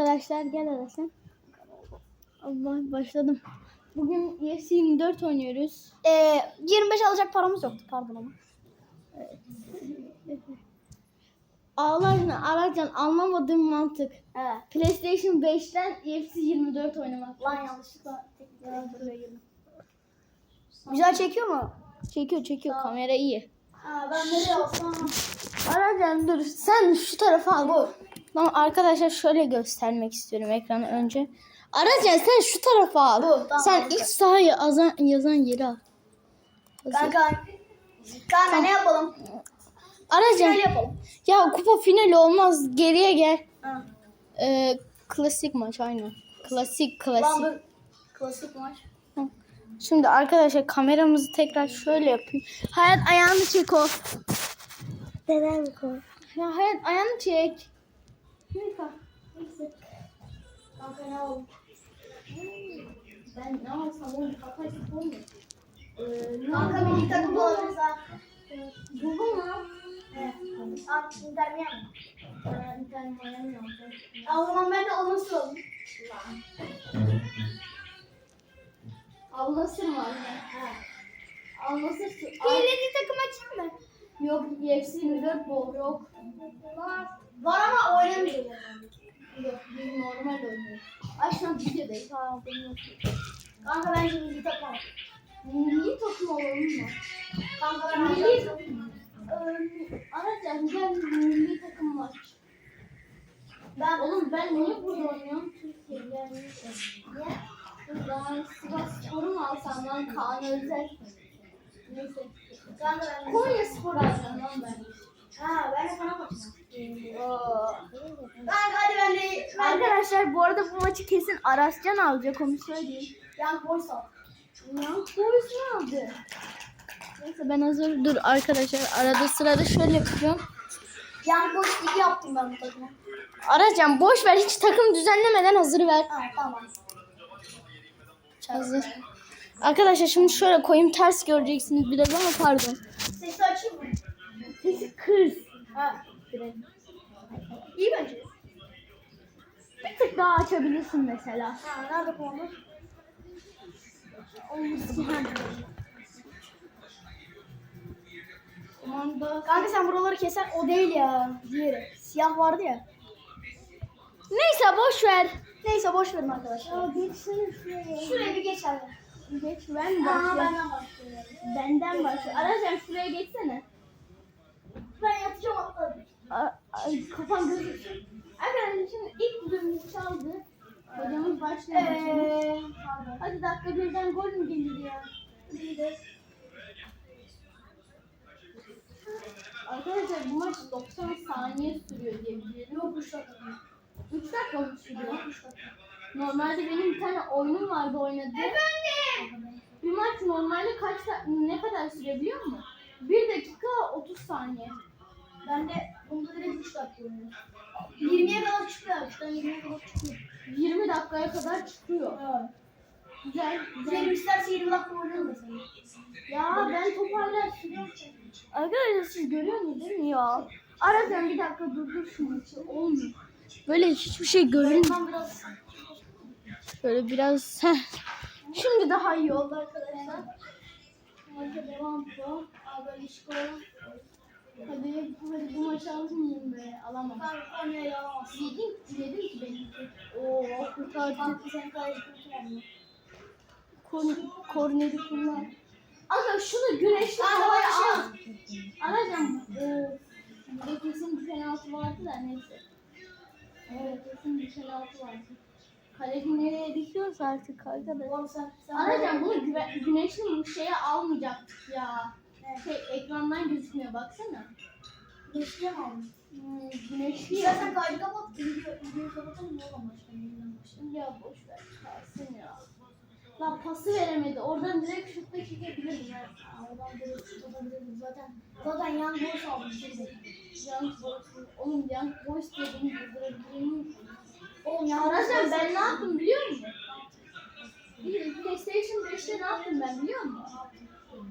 Arkadaşlar gel arasın. Allah başladım. Bugün UFC 24 oynuyoruz. Ee, 25 alacak paramız yoktu pardon ama. Ağlarla Aracan anlamadığım mantık. Evet. PlayStation 5'ten UFC 24 oynamak. Lan yanlışlıkla. Güzel çekiyor mu? Çekiyor çekiyor kamera iyi. Ha, ben nereye alsam? Aracan dur sen şu tarafa al. Bu. Tamam arkadaşlar şöyle göstermek istiyorum ekranı önce. Aracan sen şu tarafa al. Bu, tamam, sen ilk sağa yazan, yazan yeri al. Kanka. Kanka ne yapalım? Aracan Şöyle yapalım. ya kupa finali olmaz geriye gel. Ha. Ee, klasik maç aynen. Klasik Lan klasik. bu klasik maç. Hı. Şimdi arkadaşlar kameramızı tekrar şöyle yapayım. Hayat ayağını çek o. Neden bu Ya Hayat ayağını çek. Kanka. Neyse. Kanka ne yapalım? Ben ne alsam oğlum kafayı olmuyor. Ee, Kanka milli takım olabiliriz ha. Google mu? Evet. Abi Inter Miami. Ben bir tane Miami alacağım. Ya o zaman ben de onu sorayım. Al Nasır mı anne? Nasır. Hileli takım açayım mı? Yok UFC 24 bol yok. Var. Var ama. Yok biz normal oynuyoruz. Ay an videodayız. Ha benim. Kanka bence milli takım. Milli takım olalım mı? Kanka ben Milli takım. Ee, Aracan gel milli takım maç. Ben Oğlum ben niye burada oynuyorum? Türkiye. Niye? Ben Sivas Spor'u mu alsam lan Kaan Özer? Neyse. Kanka ben Konya Spor alacağım lan ben. Ha ben de sana bakacağım. Kanka hadi ben de ben de Arkadaşlar bu arada bu maçı kesin Arascan alacak onu söyleyeyim. Young Boys al. Ya polis ne aldı? Neyse ben hazır dur arkadaşlar arada sırada şöyle yapacağım. Young Boys ligi yaptım ben bu takımı. Aracan boş ver hiç takım düzenlemeden hazır ver. Ha tamam. Hazır. Arkadaşlar şimdi şöyle koyayım ters göreceksiniz biraz ama pardon. Sesi açayım mı? Sesi kız. Ha. İyi bence. Bir tık daha açabilirsin mesela. Ha nerede kumanda? Kumanda. Kanka sen buraları kesen o değil ya. Diğeri. Siyah vardı ya. Neyse boş ver. Neyse boş verin arkadaşlar. geçsene şuraya. Şuraya bir geç abi. Geç ben Ha başla. benden başlıyor. Benden başla. Aracan şuraya geçsene. Ben yatacağım atladım. Kafan gözüksün. Arkadaşlar şimdi ilk bölümümüz çaldı. Hocamız başlıyor. Eee. Hadi dakika birden gol mü gelir ya? Arkadaşlar bu maç 90 saniye sürüyor diye biliyorum. Yok üç dakika. 3 dakika mı sürüyor? Normalde benim bir tane oyunum vardı oynadı. Efendim. Bir maç normalde kaç ne kadar sürüyor biliyor musun? 1 dakika 30 saniye. Ben de bunda direkt 3 dakika oynuyorum. 20'ye kadar çıkıyor. 3'ten 20'ye kadar çıkıyor. 20 dakikaya kadar çıkıyor. Evet. Güzel, güzel. Senin isterse 20 dakika oynarım mesela. Ya ben toparlar sürüyorum. Arkadaşlar siz görüyor musunuz değil mi ya? Aradan bir dakika durdur şu maçı. Olmuyor. Böyle hiçbir şey görünmüyor. Ben biraz Şöyle biraz. Şimdi daha iyi oldu arkadaşlar. Maça devam bu. Aa, böyle. Hadi, hadi bu maçı almayayım be. Alamam. Ben oynayı alamazsın. Yedim, yedim ki benimki. Oo, kurtardı. Kanka senin kaleci kurtarmıyor. Kor, korneri kullan. Aga şunu güneşli Kanka havaya bana al. Anacığım. Ee, burada kesin bir penaltı vardı da neyse. Evet kesin bir penaltı vardı. Kaleci nereye dikiyorsa artık arkadaş. Oğlum sen, sen Anacığım bunu güneşli şeye almayacaktık ya. Evet. Şey ekrandan gözükmüyor baksana. Geçtiye mi güneşli. İstersen kaydı kapat. Video, videoyu kapatalım mı oğlum başka yeniden başlayalım. Ya boş ver kalsın ya. Lan pası veremedi. Oradan direkt şutla. Aa, Oradan direkt şut atabilirdim zaten. Zaten yan boş aldım şimdi. Young Boys, oğlum Young Boys diye beni durdurabileceğimi Oğlum yan Arkadaşlar ben ne yaptım biliyor musun? PlayStation 5'te ne yaptım ben biliyor musun?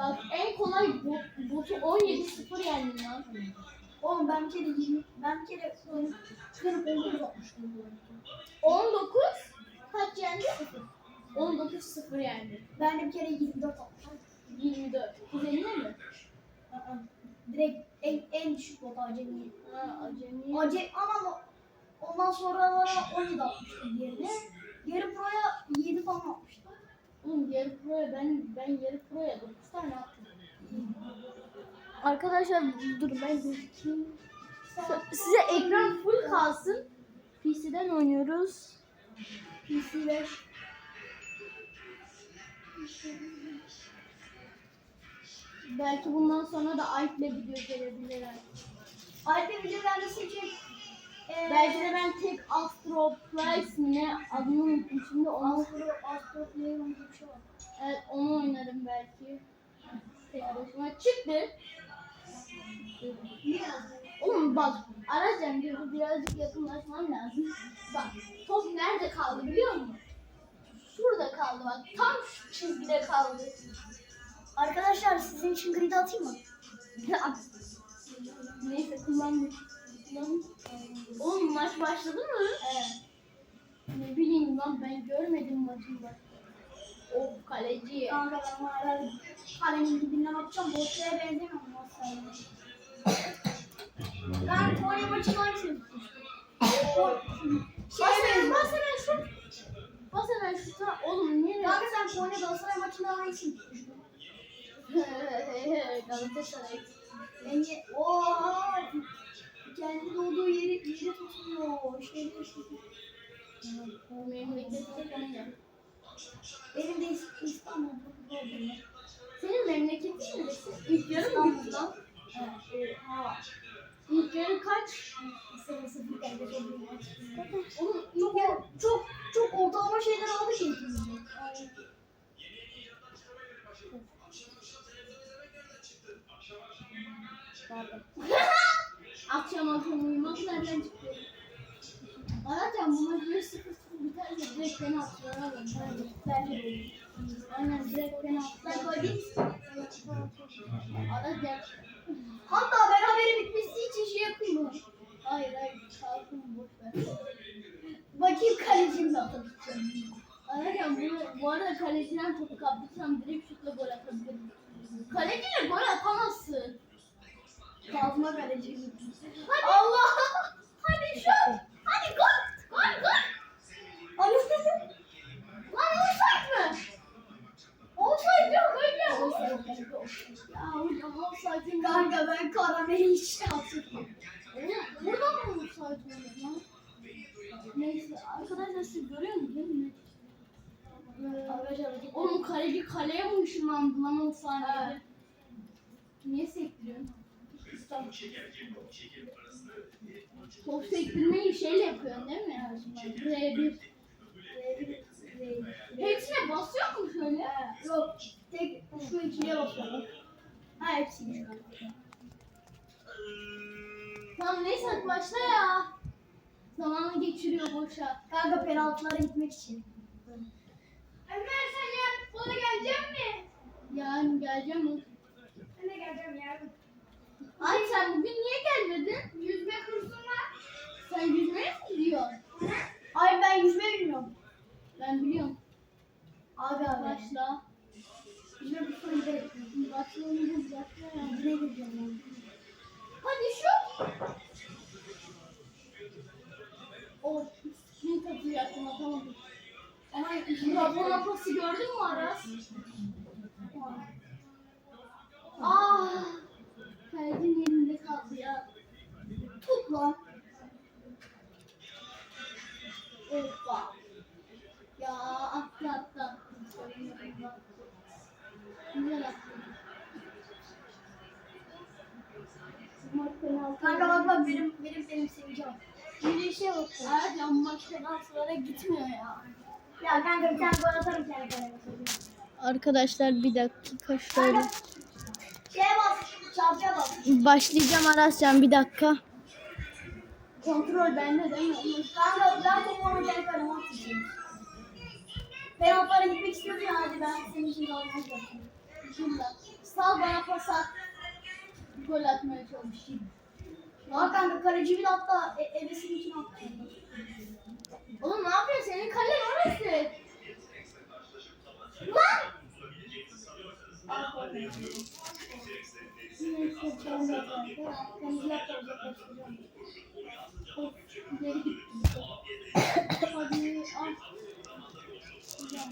Bak en kolay bot, botu 17-0 yendim lan. Oğlum ben bir kere 20, ben bir kere 40 19 atmıştım bu arada. 19 kaç yendi? 19 0 yendi. Ben de bir kere 24 almışım. 24. Kuzenine mi? Aa, Direkt en, en düşük not acemi. Ha acemi. Acem ama ondan sonra 17 atmıştım diğerine. Yarı proya 7 falan atmıştım. Oğlum yarı proya ben ben yarı proya 9 tane attım. Arkadaşlar dur ben gözükeyim. Size ekran full kalsın. PC'den oynuyoruz. PC 5. Belki bundan sonra da Alp'le video gelebilir. Alp'e video gelmesi için Belki de ben tek Astro Price mi ne adını unuttum şimdi onu Astro, Astro Player diye bir şey var. evet, onu oynarım belki. Tek başıma çıktı. Oğlum bak Aracan diyor birazcık yakınlaşmam lazım. Bak top nerede kaldı biliyor musun? Şurada kaldı bak tam şu çizgide kaldı. Arkadaşlar sizin için grid atayım mı? Neyse kullanmış. Oğlum maç başladı mı? Evet. Ne bileyim lan ben görmedim maçın başladı. Of kaleci. Kanka ben hala kalemin dibinden atacağım. Boşluğa benzemiyorum. Ben Konya maçını hangisini tutmuştum? Bas hemen bas hemen şu. Bas hemen şu ta- Oğlum niye? Kanka sen Konya Galatasaray maçında hangisini tutmuştun? Galatasaray. Bence ooo kendi doğduğu yeri yeri tutuyor. Şey Bu memleketi Konya. Benim de İs- İstanbul'da doğdum. Senin memleketin neresi? İlk yarı mı İstanbul. bitti lan? Evet. Oha. İlk yarı kaç? Geldi çok büyük maç. Oğlum çok çok Aracan. Hatta berabere bitmesi için şey yapayım mı? Hayır hayır kalkın boş ver. Bakayım kalecim de atabileceğim. Aracan bu, bu arada kaleciden topu kaptırsam direkt şutla gol atabilirim. Kaleciyle gol atamazsın. Kazma kalecim. Hadi. Allah! Hadi şut! Hadi gol! Gol gol! Abi Lan offside mı? Offside yok hocam. Ya hocam offside'in galiba. Kanka ben karameli hiç yaptım. Oğlum buradan mı offside olur lan? Neyse arkadaşlar siz görüyor musunuz değil mi? Arkadaşlar Oğlum kaleci kaleye mi ışınlandı lan o saniyede? Evet. Niye sektiriyorsun? Top sektirmeyi şeyle yapıyorsun değil mi? R1. Hepsine basıyor mu şöyle? Yok. Tek şu ikiye basıyorum. Ha kanka. Tamam neyse hadi başla ya. Zamanı geçiriyor boşa. Kanka penaltılara gitmek için. Ömer sen yarın futbola gelecek mi? Yarın geleceğim? Ben de geleceğim yarın. Ben biliyorum. Abi abi. Başla. Yüzme bir soru giderek. Başla oğlum, başla ya. Yüzmeye gireceğim ben. Hadi şu. Oh, sprint atacaktım atamadım. Ama Rabona pası gördün mü Aras? Ya kanka bir tane gol atarım kendi kaleme. Arkadaşlar bir dakika şöyle. Şeye bas. Çarpıya bas. Başlayacağım Arascan bir dakika. Kontrol bende değil mi? Kanka ben topu onu kendi kaleme atacağım. Penaltılara gitmek istiyorum ya hadi ben senin için istiyorum. Şurada. Sal bana pas at. Gol atmaya çalışayım. Ya kanka kaleci bir hatta e, ebesinin için attı. Oğlum ne yapıyorsun? Senin kalen orası. Lan!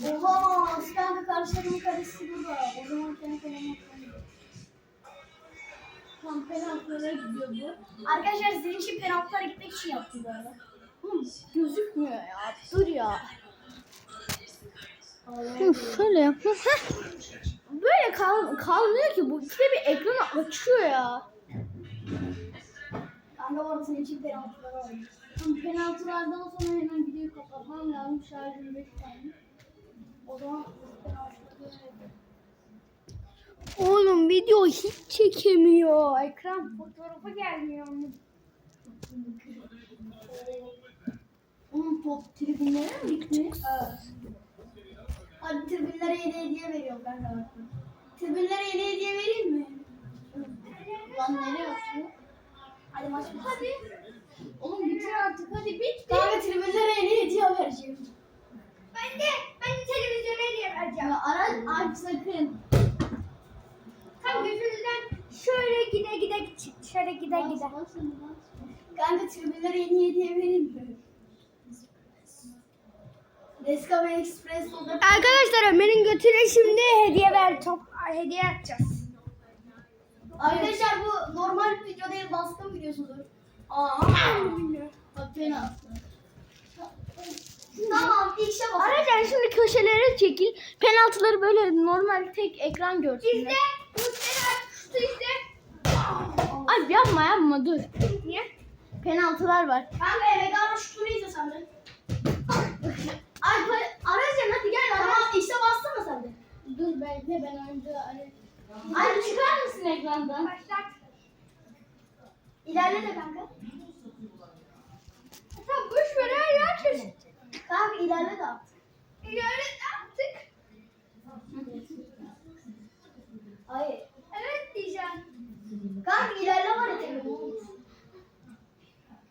Oha, kanka karşılarımın karesi burada. O zaman kendi kalemi. Tam penaltılara gidiyor bu. Arkadaşlar sizin için penaltılara gitmek için yaptım bu arada. Gözükmüyor ya. Dur ya. Uf, şöyle yap. Böyle kal kalmıyor ki bu. İkide bir ekranı açıyor ya. Kanka senin için penaltılar var. Tam penaltılardan sonra hemen videoyu kapatmam lazım. Şarjım 5 tane. O zaman. Oğlum video hiç çekemiyor. Ekran fotoğrafı gelmiyor. Onun top tribünlere mi gitti? Evet. Hadi tribünlere yeni hediye veriyorum kanka. Tribünlere yeni hediye vereyim mi? Lan nereye atıyor? Hadi maç bitsin. Hadi. Oğlum bitir artık hadi bitti. Kanka tribünlere yeni hediye vereceğim. Ben de, ben de televizyona hediye vereceğim. Ya ara aç sakın. Tam gözünüzden şöyle gide gide çık. Şöyle gide gide. Kanka tribünlere yeni hediye vereyim mi? Nescafe Express olur. Arkadaşlar Ömer'in götüne şimdi hediye ver top hediye atacağız. Arkadaşlar bu normal bir video değil baskın videosudur. Aa. Bak penaltı. Tamam ilk şey bak. Aracan şimdi köşelere çekil. Penaltıları böyle normal tek ekran. Bizde Mustafa şutu işte. Ay yapma yapma dur. Niye? Penaltılar var. Kanka eve galiba şu turu izle sen de. Ay Aracan hadi gel Tamam işte bastın mı sen de? Dur bekle ben önce hani. Ay çıkar mısın ekrandan? Başlat. İlerle de kanka. Tamam boş ver her yer çeşit. Kanka ilerle de at. İleride yaptık. Hayır. Evet diyeceğim. Kanka ilerle var ya.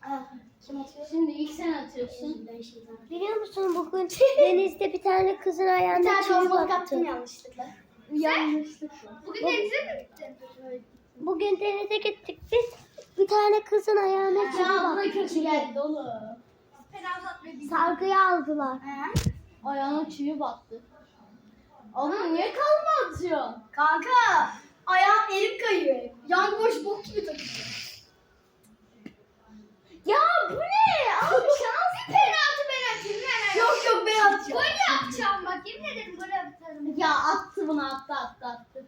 Ah, Kim atıyor? Şimdi ilk sen atıyorsun. Ben. Biliyor musun bugün denizde bir tane kızın Bir ayağına tane battı. attım yanlışlıkla. Yanlışlıkla. Bugün denize mi gittin? Bugün denize gittik biz. Bir tane kızın ayağına çivi Ya buna battı. kötü geldi dolu. Penaltı atmayı Sargıya aldılar. He? Ayağına çivi battı. Oğlum niye kalma atıyorsun? Kanka ayağım elim kayıyor. hep. Yan boş bok gibi takılıyor. Ya bu ne? Abi şans Penaltı ben atayım ben Yok yok ben atacağım. Gol yapacağım bak yemin ederim gol atarım. Ya attı bunu attı attı attı.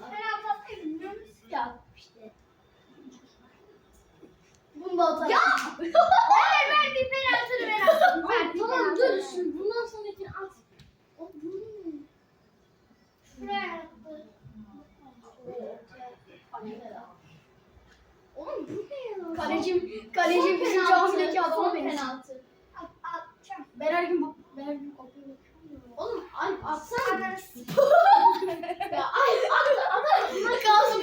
Penaltı atmayı bilmiyor musun? Ya işte. Bunu da atarım. Ya! Ver ver bir penaltını ver atayım. Ver bir tamam penaltını dur ver. şimdi bundan sonrakini at. O bu ne? Şuraya attı. Oğlum bu ne ya? Kalecim, kalecim bizim camideki adama son benziyor. penaltı. At, atacağım. Ben her gün bu, ben her gün kopya Oğlum ay atsana. Ananı ya ay at at. Kalsın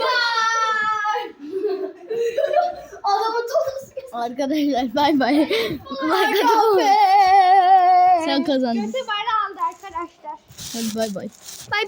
Adamın tozunu Arkadaşlar bay bay. Sen kazandın. Kötü bayrağı aldı arkadaşlar. Hadi bay bay. Bay